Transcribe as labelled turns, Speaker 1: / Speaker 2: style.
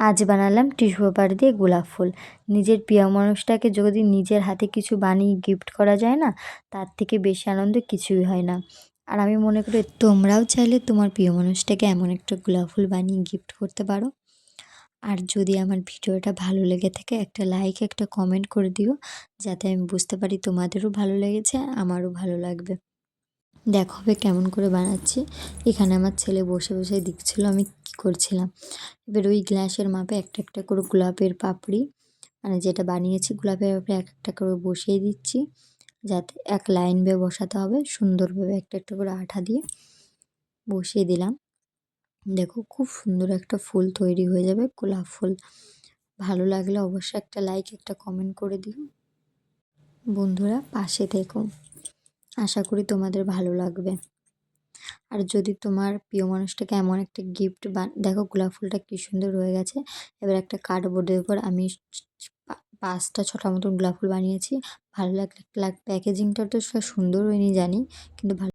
Speaker 1: আজ বানালাম tissue paper দিয়ে গোলাপ ফুল। নিজের প্রিয় মানুষটাকে যদি নিজের হাতে কিছু বানিয়ে গিফট করা যায় না, তার থেকে বেশি আনন্দ কিছুই হয় না। আর আমি মনে করি তোমরাও চাইলে তোমার প্রিয় মানুষটাকে এমন একটা গোলাপ ফুল বানিয়ে গিফট করতে পারো। আর যদি আমার ভিডিওটা ভালো লেগে থাকে, একটা লাইক একটা কমেন্ট করে দিও, যাতে আমি বুঝতে পারি তোমাদেরও ভালো লেগেছে, আমারও ভালো লাগবে। দেখো হবে কেমন করে বানাচ্ছি। এখানে আমার ছেলে বসে বসে দেখছিল আমি কী করছিলাম। এবার ওই গ্লাসের মাপে একটা একটা করে গোলাপের পাপড়ি মানে যেটা বানিয়েছি গোলাপের পাপড়ি এক একটা করে বসিয়ে দিচ্ছি। যাতে এক লাইন বেয়ে বসাতে হবে সুন্দরভাবে একটা একটা করে আঠা দিয়ে বসিয়ে দিলাম। দেখো খুব সুন্দর একটা ফুল তৈরি হয়ে যাবে, গোলাপ ফুল। ভালো লাগলে অবশ্যই একটা লাইক একটা কমেন্ট করে দিও। বন্ধুরা, পাশে থেকো। আশা করি তোমাদের ভালো লাগবে। আর যদি তোমার প্রিয় মানুষটাকে এমন একটা গিফট বা দেখো গোলাপ ফুলটা কী সুন্দর হয়ে গেছে। এবার একটা কার্ডবোর্ডের উপর আমি পাঁচটা ছটা মতন গোলাপ ফুল বানিয়েছি। ভালো লাগলে প্যাকেজিংটা তো সুন্দর হয়নি জানি, কিন্তু ভালো